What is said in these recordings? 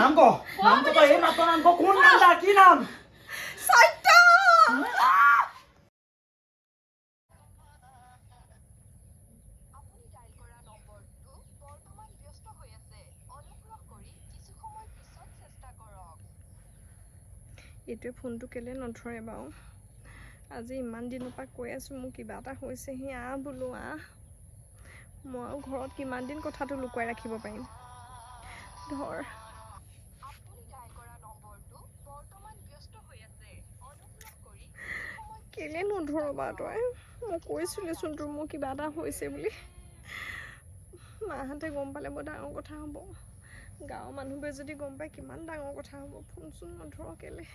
নাম ক নাম ক তই এই মাত্ৰ নাম ক কোন নাম তাৰ কি নাম সত্য আপুনি ডায়েল কৰা নম্বৰটো বৰ্তমান ব্যস্ত হৈ আছে অনুগ্ৰহ কৰি কিছু সময় পিছত চেষ্টা কৰক এইটোৱে ফোনটো কেলৈ নধৰে বাৰু আজি ইমান দিনৰ পৰা কৈ আছোঁ মোৰ কিবা এটা হৈছেহি আহ বোলো আহ মই ঘৰত কিমান দিন কথাটো লুকুৱাই ৰাখিব পাৰিম ধৰ আপুনি ডায়েল কৰা নম্বৰটো বৰ্তমান ব্যস্ত হৈ আছে অনুগ্ৰহ কৰি কেলৈ নধৰ বাৰু তই? মই কৈছিলোঁচোন তোৰ মোৰ কিবা এটা হৈছে বুলি। মাহঁতে গম পালে বৰ ডাঙৰ কথা হ'ব। গাঁৱৰ মানুহবোৰে যদি গম পায় কিমান ডাঙৰ কথা হ'ব। ফোন চোন নধৰ কেলৈ?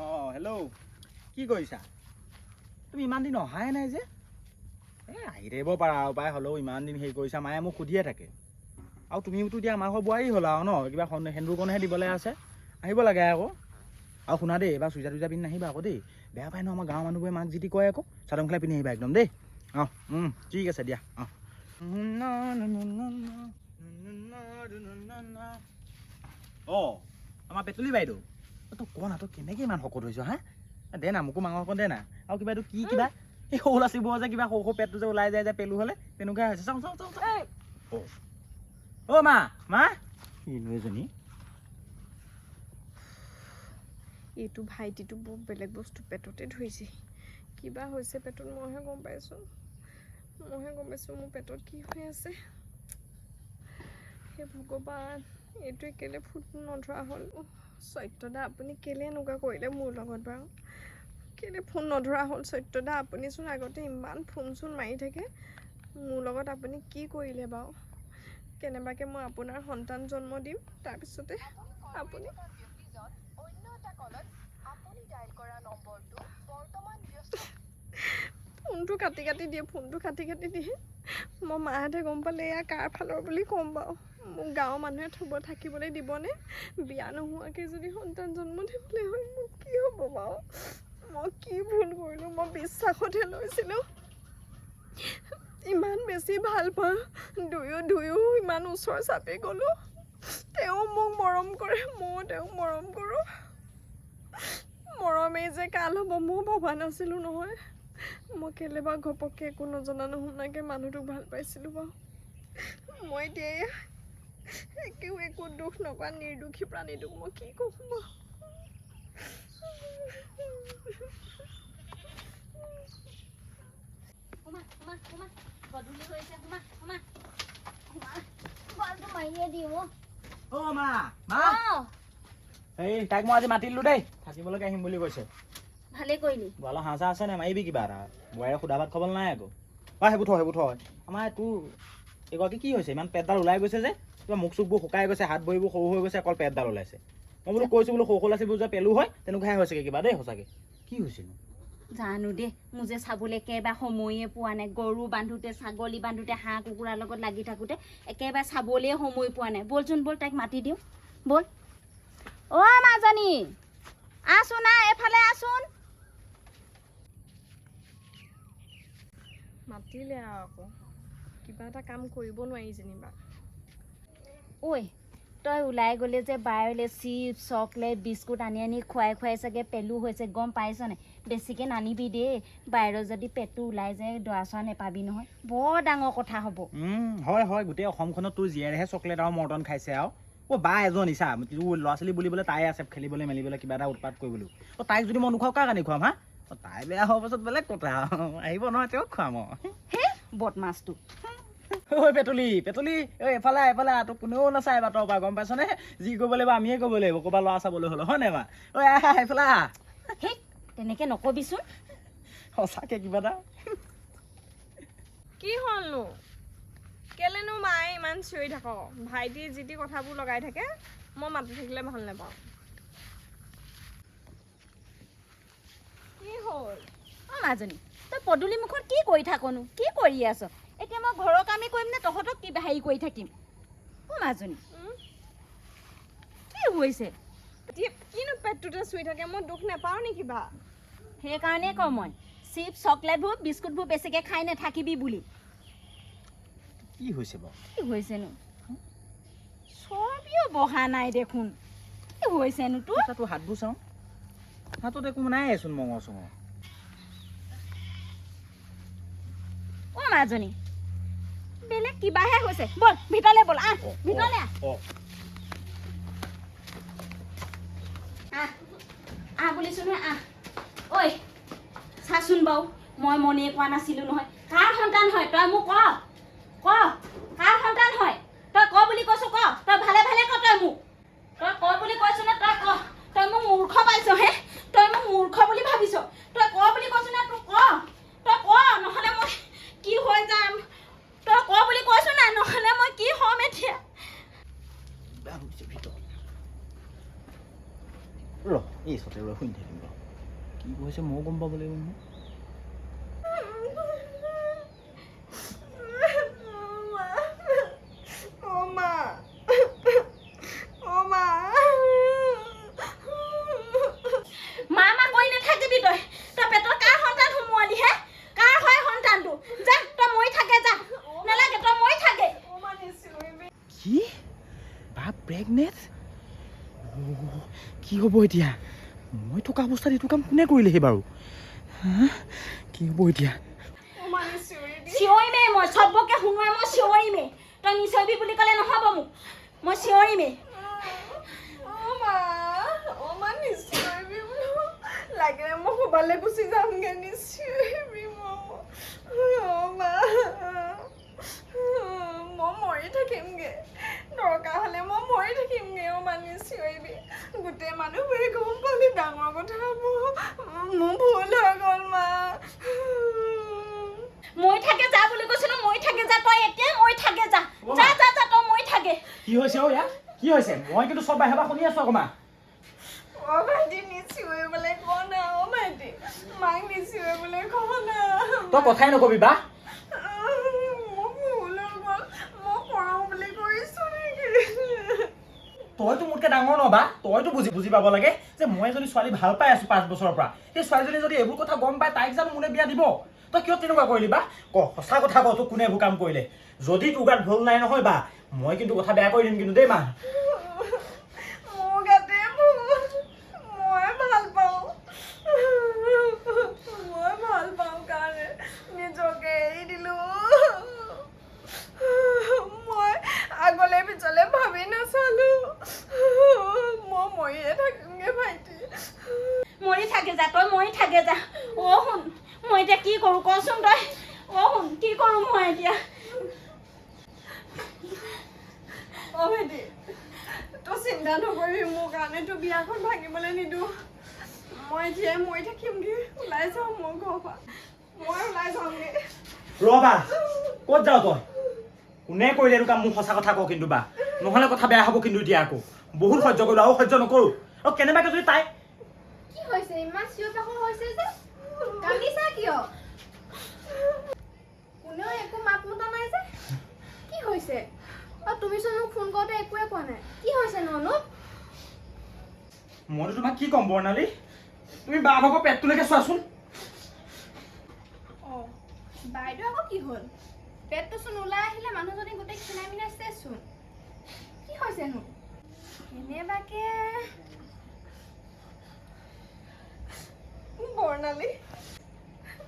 অঁ হেল্ল' কি কৰিছা? তুমি ইমান দিন অহাই নাই যে। এই আহি থাকিব পাৰা আৰু পাই হ'লেও ইমান দিন হেৰি কৰিছা মায়ে মোক সুধিয়ে থাকে। আৰু তুমিওতো এতিয়া আমাৰ ঘৰ বোৱাৰী হ'লা আৰু ন কিবা সেন্দুৰকণহে দিবলৈ আছে। আহিব লাগে আকৌ। আৰু শুনা দেই এইবাৰ চুইজাৰ টুইজাৰ পিন্ধি নাহিবা আকৌ দেই। বেয়া পায় ন আমাৰ গাঁৱৰ মানুহবোৰে মাক যি টি কয় আকৌ চাদৰ মেখেলা পিন্ধি আহিবা একদম দেই। অঁ ঠিক আছে দিয়া অঁ। অঁ আমাৰ পেটলি বাইদেউ। তই কোৱা না তই কেনেকে ইমান শকত হৈছ হা? দে না মোকো মাংস অকণ দে না। আৰু কিবা এইটো কি কিবা? এই সৰু ল'ৰা ছোৱালীবোৰৰ যে কিবা সৰু সৰু পেটটো যে ওলাই যায় যে পেলু হ'লে তেনেকুৱাই হৈছে। চাওঁ চাওঁ চাওঁ চাওঁ। অ। অ' মা মা। এজনী? এইটো ভাইটিটো বৰ বেলেগ বস্তু পেটতে ধৰিছে। কিবা হৈছে পেটত মইহে গম পাইছোঁ। মইহে গম পাইছোঁ মোৰ পেটত কি হৈ আছে। সেই ভগৱান এইটোৱে কেলৈ ফুট নধৰা হ'ল। সত্যদা আপুনি কেলৈ এনেকুৱা কৰিলে মোৰ লগত বাৰু? কেলৈ ফোন নধৰা হ'ল? সত্যদা আপুনিচোন আগতে ইমান ফোন চোন মাৰি থাকে। মোৰ লগত আপুনি কি কৰিলে বাৰু? কেনেবাকৈ মই আপোনাৰ সন্তান জন্ম দিম তাৰপিছতে আপুনি ফোনটো কাটি কাটি দিয়ে ফোনটো কাটি কাটি দিয়ে। মই মাহঁতে গম পালে এয়া কাৰ ফালৰ বুলি ক'ম বাৰু? মোক গাঁৱৰ মানুহে থ'ব থাকিবলৈ দিবনে? বিয়া নোহোৱাকৈ যদি সন্তান জন্ম দিবলৈ হয় মোক কি হ'ব বাৰু? মই কি ভুল কৰিলোঁ? মই বিশ্বাসতহে লৈছিলোঁ। ইমান বেছি ভাল পাওঁ। দুয়ো দুয়ো ইমান ওচৰ চাপি গ'লোঁ। তেওঁ মোক মৰম কৰে ময়ো তেওঁক মৰম কৰোঁ। মৰমেই যে কাল হ'ব মই ভবা নাছিলোঁ নহয়। মই কেলে বাৰু ঘপককৈ একো নজনা নুশুনাকৈ মানুহটোক ভাল পাইছিলোঁ বাৰু। মই এতিয়া একেও একো দুখ নকৰা নিৰ্দোষী প্ৰাণীটোক মই কি ক'ম বাৰু? সোমা সোমা সোমা গধূলি হৈছে সোমা সোমা সোমা বলটো মাৰিয়ে দিওঁ অ'। অ' মা মা। অ এই তাইক মই আজি মাতিলোঁ দেই থাকিবলৈকে আহিম বুলি কৈছে। ভালে কৰিলি। গোৱালৰ হাঁহ চাহ আছে নে? মাৰিবি কিবা এটা। বোৱাৰীয়ে সুধা ভাত খাবলৈ নাই আকৌ। অ সেইবোৰ থ সেইবোৰ থ। আমাৰ তোৰ এগৰাকী কি হৈছে? ইমান পেটডাল ওলাই গৈছে যে। কিবা মুখ চুখবোৰ শুকাই গৈছে হাত ভৰিবোৰ সৰু হৈ গৈছে অকল পেটডাল ওলাইছে। মই বোলো কৈছোঁ বোলো সৰু সৰু ল'ৰা ছোৱালীবোৰ যে পেলু হয় তেনেকুৱাহে হৈছেগে কিবা দেই সঁচাকে। কি হৈছেনো? জানো দেই মোৰ যে চাবলৈ একেবাৰে সময়ে পোৱা নাই। গৰু বান্ধোতে ছাগলী বান্ধোতে হাঁহ কুকুৰাৰ লগত লাগি থাকোঁতে একেবাৰে চাবলৈয়ে সময় পোৱা নাই। বলচোন ব'ল তাইক মাতি দিওঁ। ব'ল। অ' মাজনী আছোন না এফালে আছোন। মাতিলে আৰু আকৌ। কিবা এটা কাম কৰিব নোৱাৰি যেনিবা। ঐ তই ওলাই গ'লে যে বায়লে চিপছ চকলেট বিস্কুট আনি আনি খুৱাই খুৱাই চাগে পেলু হৈছে গম পাইছ নাই? বেছিকৈ নানিবি দেই। বাহিৰত যদি পেটটো ওলাই যায় দৰা চৰা নেপাবি নহয়। বৰ ডাঙৰ কথা হ'ব। হয় হয়। গোটেই অসমখনত তোৰ জীয়াৰেহে চকলেট আৰু মৰ্টন খাইছে আৰু। অ' বা এজনী চা তোৰ ল'ৰা ছোৱালী বুলিবলৈ তাই আছে খেলিবলৈ মেলিবলৈ কিবা এটা উৎপাত কৰিবলৈ। অ' তাইক যদি মই নোখোৱাওঁ কাৰ কাৰণে খুৱাম হা? অ' তাই বেয়া হোৱাৰ পাছত বেলেগ কথা। আহিব নহয় তেওঁক খুৱাম হে বদমাছটো। ঐ পেটলি পেটলি ঐ এফালে এফালে আহ, তোক কোনেও নাচায় বাটৰ পৰা গম পাইছনে যি কৰিব লাগিব আমিয়ে কৰিব লাগিব ক'ৰবাত ল'ৰা চাবলৈ হ'লে হয় নাই? মা ঐ আহ আহ সেই তেনেকৈ নকবিচোন। সঁচাকে কিবা এটা। কি হ'লনো? কেলেনো মায়ে ইমান চিঞৰি থাক ভাইটিয়ে যি টি কথাবোৰ লগাই থাকে মই মাতি থাকিলে ভাল নাপাওঁ। কি হ'ল? অ' মাজনী তই পদূলি মুখত কি কৰি থাকনো? কি কৰি আছ? এতিয়া মই ঘৰৰ কামেই কৰিম নে তহঁতক কিবা হেৰি কৰি থাকিম? অ' মাজনী কি হৈছে? কিনো পেটটোতে চুই থাকে মই দুখ নাপাওঁ নি কিবা? সেইকাৰণে কওঁ মই চিপছ চকলেটবোৰ বিস্কুটবোৰ বেছিকৈ খাই নাথাকিবি বুলি। কি হৈছে বাৰু? কি হৈছেনো? চৰ্বিও বহা নাই দেখোন। কি হৈছেনো তোৰ? তাতো হাতবোৰ চাওঁ। হাতত একো নাইচোন মঙহ চঙহ অ মাজনী বেলেগ কিবাহে হৈছে? ব'ল ভিতৰলৈ ব'ল আহ ভিতৰলৈ আহ। আহ বুলিছোঁ নহয় আহ। ঐ চাচোন বাৰু মই মনেই কোৱা নাছিলোঁ নহয়। কাৰ সন্তান হয় তই মোক ক ক। হ'ব এতিয়া? মই থকা অৱস্থাত এইটো কাম কোনে কৰিলেহি বাৰু? কি হ'ব এতিয়া? চিঞৰিমেই মই চবকে শুনোৱাই মই চিঞৰিমেই। তই নিচৰিবি বুলি ক'লে নহ'ব মোক। মই চিঞৰিমেই। অ' মা অ' মা নিশ্চয় বোলো লাগিলে মই ক'বালৈ গুচি যামগৈ নিশ্চয় মই মৰি থাকিমগৈ। দৰকাৰ হ'লে মই মৰি থাকিমগৈ অ' মা নিশ্চয়বি গোটেই মানুহবোৰে গম পালে ডাঙৰ কথা মোৰ মোৰ ভুল হৈ গ'ল মা। মৰি থাকে যা বুলি কৈছিলো মৰি থাকে যা তই এতিয়াই মৰি থাকে যা। যা যা যা তই মৰি থাকে। কি হৈছে অ' ইয়াত? কি হৈছে? মই কিন্তু চব বাহিৰৰ পৰা শুনি আছোঁ অকণমান অ' ভাইটি নিচিঞৰিবলৈ কওঁ না অ' ভাইটি। মাক নিচিঞৰিবলৈ কওঁ না। তই কথাই নকবি বা মোৰ ভুল হৈ গ'ল মই কৰোঁ বুলি কৰিছোঁ নেকি তইতো মোতকৈ ডাঙৰ ন বা? তইতো বুজি বুজি পাব লাগে যে মই এজনী ছোৱালী ভাল পাই আছোঁ পাঁচ বছৰৰ পৰা সেই ছোৱালীজনী যদি এইবোৰ কথা গম পায় তাইক জানো মোলে বিয়া দিব? তই কিয় তেনেকুৱা কৰিলি বা? ক সঁচা কথা ক তোক কোনে এইবোৰ কাম কৰিলে? যদি তোৰ গাত ভুল নাই নহয় বা মই কিন্তু কথা বেয়া কৰি দিম কিন্তু দেই মা মোৰ গাতে ভুল মই ভাল পাওঁ মই ভাল পাওঁ কাৰণে নিজকে এৰি দিলোঁ মই আগলে পিছলে ভাবি নাচালোঁ মই মৰিয়ে থাকিমগৈ ভাইটি মৰি থাকে যা তই মৰি থাকে যা। অ' শুন মই এতিয়া কি কৰোঁ কচোন তই? অ' শুন কি কৰোঁ মই এতিয়া? অ' ভাইটি তই চিন্তা নকৰিবি মোৰ কাৰণে তোৰ বিয়াখন ভাঙিবলৈ নিদিওঁ। মই এতিয়াই মৰি থাকিমগৈ ওলাই যাওঁ মোৰ ঘৰৰ পৰা। মই ওলাই যাওঁগৈ। ৰবা ক'ত যাওঁ তই? কোনে কৰিলে এইটো কাম? মোক সঁচা কথা কওঁ কিন্তু বা। নহ'লে কথা বেয়া হ'ব কিন্তু এতিয়া আকৌ। বহুত সহ্য কৰিলোঁ আৰু সহ্য নকৰোঁ। আৰু কেনেবাকৈ যদি তাই কি হৈছে ইমান চিঞৰ বাখৰ হৈছে যে। কান্দিছা কিয়? কোনেও একো মাত মতা নাই যে। কি হৈছে? অ তুমিচোন মোক ফোন কৰোঁতে একোৱে কোৱা নাই। কি হৈছে ননু মইতো তোমাক কি ক'ম বৰ্ণালী? তুমি বা ভাগৰ পেটটোলৈকে চোৱাচোন। অ বাইদেউ আকৌ কি হ'ল? পেটটোচোন ওলাই আহিলে মানুহজনী গোটেই খিনাই মিনাই চেচোন। কি হৈছেনো কেনেবাকে বৰ্ণালী।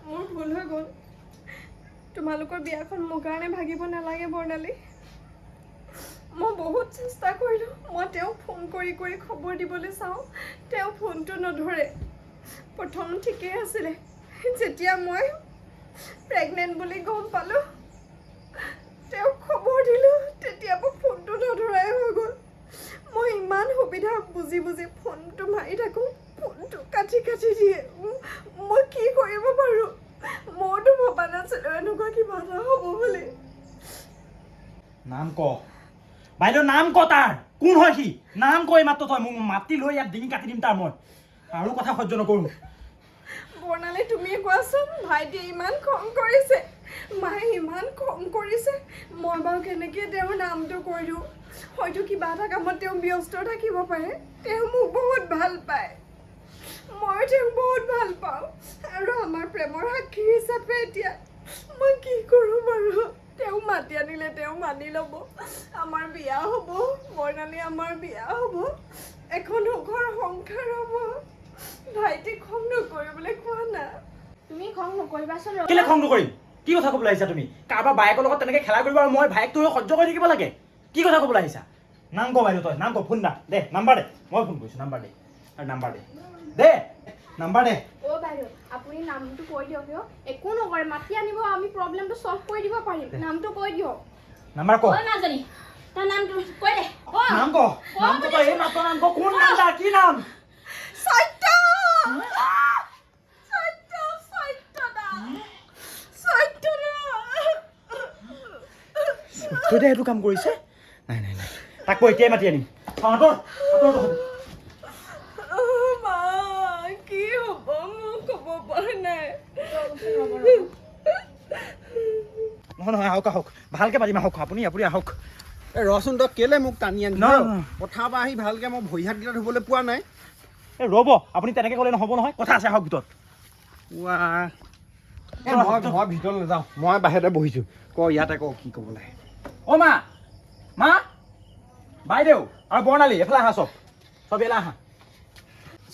মোৰ ভুল হৈ গ'ল। তোমালোকৰ বিয়াখন মোৰ কাৰণে ভাগিব নালাগে বৰ্ণালী। মই বহুত চেষ্টা কৰিলোঁ। মই তেওঁক ফোন কৰি কৰি খবৰ দিবলৈ চাওঁ। তেওঁ ফোনটো নধৰে। প্ৰথম ঠিকেই আছিলে। যেতিয়া মই প্ৰেগনেণ্ট বুলি গম পালোঁ তেওঁক খবৰ দিলোঁ তেতিয়া মোৰ ফোনটো নধৰাই হৈ গ'ল। মই ইমান সুবিধা বুজি বুজি ফোনটো মাৰি থাকোঁ। ফোনটো কাটি কাটি দিয়ে মই কি কৰিব পাৰোঁ মইতো ভবা নাছিলোঁ এনেকুৱা কিবা এটা হ'ব বুলি? নাম ক। বাইদেউ নাম ক তাৰ। কোন হয় সি? নাম কৈ মাত্ৰ তই মোক মাতি লৈ ইয়াত ডিঙি কাটি দিম তাৰ মই। আৰু কথা সহ্য নকৰোঁ। বৰ্ণালী তুমি কোৱাচোন ভাইটিয়ে ইমান খং কৰিছে। মায়ে ইমান খং কৰিছে। মই বাৰু কেনেকৈ তেওঁৰ নামটো কৈ দিওঁ? হয়তো কিবা এটা কামত তেওঁ ব্যস্ত থাকিব পাৰে। তেওঁ মোক বহুত ভালো পায়। মই তেওঁক বহুত ভালো পাওঁ আৰু আমাৰ প্ৰেমৰ সাক্ষী হিচাপে এতিয়া মই কি কৰোঁ বাৰু? তেওঁক মাতি আনিলে তেওঁ মানি ল'ব। আমাৰ বিয়া হ'ব বৰ্ণালী আমাৰ বিয়া হ'ব। এখন সুখৰ সংসাৰ হ'ব। ভাইটিক খং নকৰিবলৈ কোৱা না। তুমি খং নকৰিবাচোন কেলে খং নকৰিম? কি কথা ক'বলৈ আহিছা তুমি? কাৰোবাৰ বায়েকৰ লগত তেনেকৈ খেলা কৰিব আৰু মই ভায়েকটো হৈ সহ্য কৰি থাকিব লাগে। কি কথা ক'বলৈ আহিছা? নাম ক বাইদেউ তই নাম ক ফোন দা। দে নাম্বাৰ দে। মই ফোন কৰিছোঁ নাম্বাৰ দে। আৰু নাম্বাৰ দে। দে নাম্বাৰ দে। অ' বাইদেউ আপুনি নামটো কৈ দিয়ক হিয় একো নকৰে মাতি আনিব আমি প্ৰব্লেমটো চল্ভ কৰি দিব পাৰিম। নামটো কৈ দিয়ক। নাম্বাৰ ক। ঐ মাজনী তই নামটো কৈ দে। ক নাম ক নাম ক তই এই মাত্ৰ নাম ক কোন নাম তাৰ কি নাম? সত্য তই দে। এইটো কাম কৰিছে? নাই নাই নাই। তাক মই এতিয়াই মাতি আনিম। তহঁতৰ নহয় নহয় আহক আহক। ভালকৈ পাতিম আহক আপুনি আপুনি আহক। এই ৰচোন তই কেলে মোক টানি নহয়। পথাৰৰ পৰা আহি ভালকে মই ভৰি হাতকেইটা ধুবলৈ পোৱা নাই। এই ৰ'ব আপুনি তেনেকৈ ক'লে নহ'ব নহয়। কথা আছে আহক ভিতৰত। মই ভিতৰত নাযাওঁ মই বাহিৰতে বহিছোঁ। ক ইয়াতে ক কি ক'ব লাগে। অ' মা। মা? বাইদেউ আৰু বৰ্ণালী এফালে আহা চব। চব এলা আহা।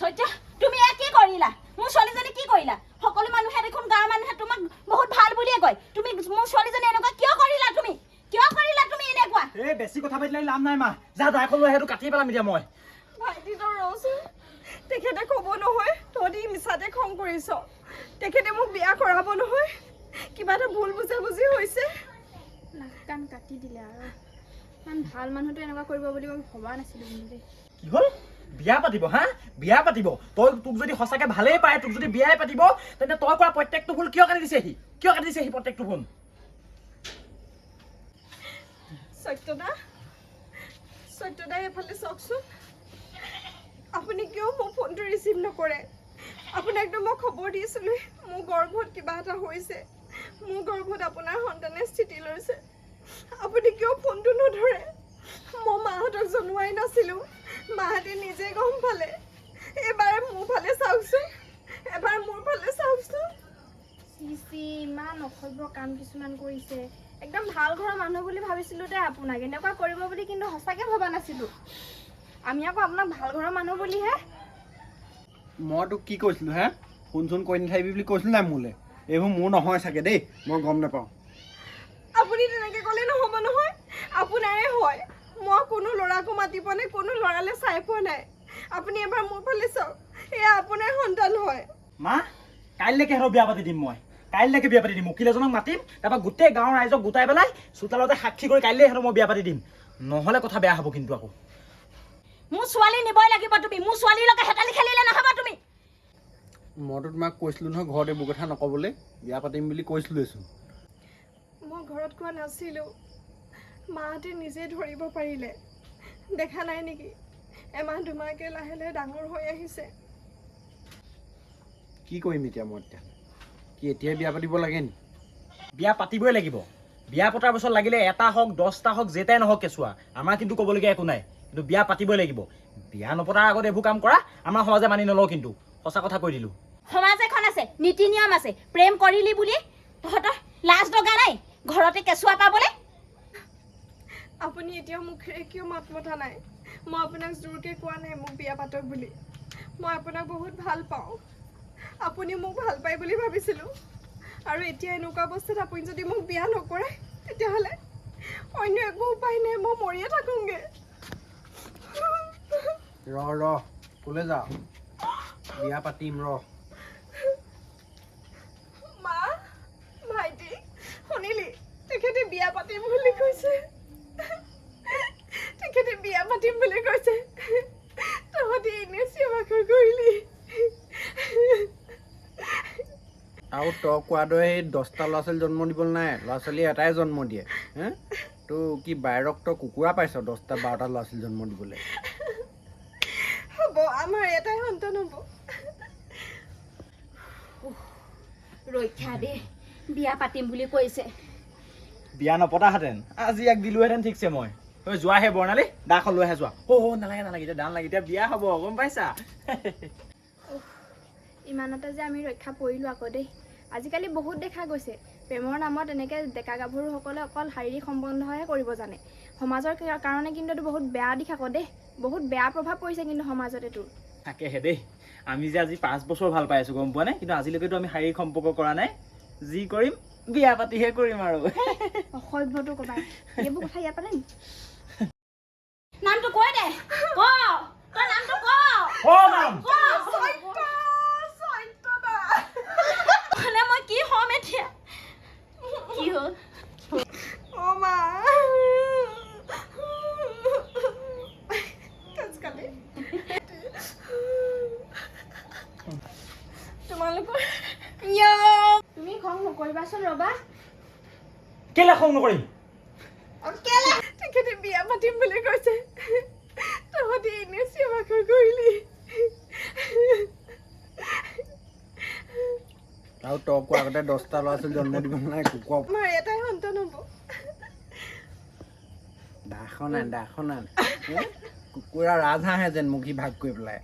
সত্য তুমি কি কৰিলা? মোৰ ছোৱালীজনী কি কৰিলা? সকলো মানুহে দেখোন গাঁৱৰ মানুহে তোমাক বহুত ভাল বুলিয়ে কয়। তুমি মোৰ ছোৱালীজনী এনেকুৱা কিয় কৰিলা তুমি? কিয় কৰিলা তুমি এনেকুৱা? এই বেছি কথা পাতিলে লাভ নাই মা। যা দাইখন লৈ সেইটো কাটি পেলাম এতিয়া মই। ভাইটিটো ৰচোন। তেখেতে ক'ব নহয় তহঁতি মিছাতে খং কৰিছ। তেখেতে মোক বিয়া কৰাব নহয়। কিবা এটা ভুল বুজাবুজি হৈছে। নাক কাণ কাটি দিলে আৰু। ইমান ভাল মানুহটো এনেকুৱা কৰিব বুলি মই ভবা নাছিলোঁ কিন্তু দেই। কি হ'ল? বিয়া পাতিব হা? বিয়া পাতিব। তই তোক যদি সঁচাকৈ ভালেই পায় তোক যদি বিয়াই পাতিব তেন্তে তই কৰা প্ৰত্যেকটো ভুল কিয় কাটি দিছে সি কিয় কাটি দিছে সি প্ৰত্যেকটো ভুল? সত্যদা সত্যদা এফালে চাওকচোন। আপুনি কিয় মোৰ ফোনটো ৰিচিভ নকৰে? আপোনাকতো মই খবৰ দিছিলোঁ মোৰ গৰ্ভত কিবা এটা হৈছে। মোৰ গৰ্ভত আপোনাৰ সন্তানে স্থিতি লৈছে। আপুনি কিয় ফোনটো নধৰে? মই মাহঁতক জনোৱাই নাছিলোঁ। মাহঁতে নিজে গম পালে। এইবাৰ মোৰ ফালে চাওকচোন। এবাৰ মোৰ ফালে চাওকচোন। চি চি ইমান অসভ্য কাম কিছুমান কৰিছে। একদম ভালো ঘৰৰ মানুহ বুলি ভাবিছিলোঁ দে আপোনাক। এনেকুৱা কৰিব বুলি কিন্তু সঁচাকৈ ভবা নাছিলোঁ। আমি আকৌ আপোনাক ভালো ঘৰৰ মানুহ বুলিহে। মই তোক কি কৈছিলোঁ হে? ফোন চোন কৰি নাথাকিবি বুলি কৈছিলোঁ নাই মোলৈ? এইবোৰ মোৰ নহয় চাগে দেই। মই গম নাপাওঁ। আপুনি তেনেকৈ ক'লে নহ'ব নহয়। আপোনাৰে হয়। মই কোনো ল'ৰাকো মাতি পোৱা নাই কোনো ল'ৰালৈ চাই পোৱা নাই। আপুনি এবাৰ মোৰ ফালে চাওক এয়া আপোনাৰ সন্তান হয়। মা কাইলৈকে সিহঁতৰ বিয়া পাতি দিম মই। কাইলৈকে বিয়া পাতি দিম উকিল এজনক মাতিম তাৰপৰা গোটেই গাঁৱৰ ৰাইজক গোটাই পেলাই চোতালতে সাক্ষী কৰি কাইলৈ সিহঁতক মই বিয়া পাতি দিম। নহ'লে কথা বেয়া হ'ব কিন্তু আকৌ। মোৰ ছোৱালী নিবই লাগিব তুমি মোৰ ছোৱালীৰ লগত হেতালি খেলিলে নহ'ব তুমি। মইতো তোমাক কৈছিলোঁ নহয় ঘৰত এইবোৰ কথা নক'বলৈ বিয়া পাতিম বুলি কৈছিলোঁচোন মই ঘৰত কোৱা নাছিলোঁ। মাহঁতে নিজে ধৰিব পাৰিলে। দেখা নাই নেকি? এমাহ দুমাহকৈ লাহে লাহে ডাঙৰ হৈ আহিছে। কি কৰিম এতিয়া মই এতিয়া? কি এতিয়াই বিয়া পাতিব লাগে নি? বিয়া পাতিবই লাগিব। বিয়া পতাৰ পাছত লাগিলে এটা হওক দহটা হওক যেটাই নহওক কেঁচুৱা আমাৰ কিন্তু ক'বলগীয়া একো নাই। কিন্তু বিয়া পাতিবই লাগিব। বিয়া নপতাৰ আগত এইবোৰ কাম কৰা আমাৰ সমাজে মানি নলওঁ কিন্তু। সঁচা কথা কৈ দিলোঁ। সমাজ এখন আছে নীতি নিয়ম আছে। প্ৰেম কৰিলি বুলি তহঁতৰ লাজ লগা নাই? ঘৰতে কেঁচুৱা পাবলৈ? আপুনি এতিয়াও মুখেৰে কিয় মাত মতা নাই? মই আপোনাক জোৰকৈ কোৱা নাই মোক বিয়া পাতক বুলি। মই আপোনাক বহুত ভাল পাওঁ। আপুনি মোক ভাল পায় বুলি ভাবিছিলোঁ। আৰু এতিয়া এনেকুৱা অৱস্থাত আপুনি যদি মোক বিয়া নকৰে তেতিয়াহ'লে অন্য একো উপায় নাই মই মৰিয়ে থাকোঁগৈ। ৰ ৰ ক'লৈ যাওঁ বিয়া পাতিম ৰ মা ভাইটি শুনিলি? তেখেতে বিয়া পাতিম বুলি কৈছে। পাতিম বুলি কৈছে। তহঁতি এনে চিঞৰ কৰিলি। আৰু তই কোৱাৰ দৰে সেই দহটা ল'ৰা ছোৱালী জন্ম দিবলৈ নাই ল'ৰা ছোৱালী এটাই জন্ম দিয়ে হে? তো কি বাহিৰক তই কুকুৰা পাইছ দহটা বাৰটা ল'ৰা ছোৱালী জন্ম দিবলৈ? হ'ব আমাৰ এটাই সন্তান হ'ব। ৰক্ষা দে বিয়া পাতিম বুলি কৈছে। বিয়া নপতাহেঁতেন আজি ইয়াক দিলোহেঁতেন ঠিকছে মই। তই যোৱাহে বৰ্ণালী? দাখন লৈ আহে যোৱা। অ' অ' নালাগে নালাগে এতিয়া দান লাগে এতিয়া বিয়া হ'ব গম পাইছা? ইমানতে যে আমি ৰক্ষা পৰিলোঁ আকৌ দেই। আজিকালি বহুত দেখা গৈছে। প্ৰেমৰ নামত এনেকৈ ডেকা গাভৰুসকলে অকল শাৰীৰিক সম্বন্ধহে কৰিব জানে। সমাজৰ কাৰণে কিন্তু এইটো বহুত বেয়া দিশ আকৌ দেই। বহুত বেয়া প্ৰভাৱ পৰিছে কিন্তু সমাজত এইটোৰ তাকেহে দেই। আমি যে আজি পাঁচ বছৰ ভাল পাই আছোঁ গম পোৱা নাই কিন্তু আজিলৈকেতো আমি শাৰীৰিক সম্পৰ্ক কৰা নাই। যি কৰিম বিয়া পাতিহে কৰিম আৰু। অসভ্যটো ক'বা। এইবোৰ কথা ইয়াত পালে নামটো কৈ দে। ক। তই নামটো ক। নহ'লে মই কি হ'ম এতিয়া? কি হ'ল? অ' মা কালি তোমালোকৰ তুমি খং নকৰিবাচোন ৰ'বা। কেলে খং নকৰিম? তেখেতে বিয়া পাতিম বুলি কৈছে। তহঁতি এনে সেৱা কৰিলি। আৰু তই কোৱা আগতে দহটা ল'ৰা ছোৱালী জন্ম দিব নাই কুকুৰা মই এটাই সন্তান হ'ব দাখন আন কুকুৰা ৰাজহাঁহে যেন মুখী ভাগ কৰি পেলাই।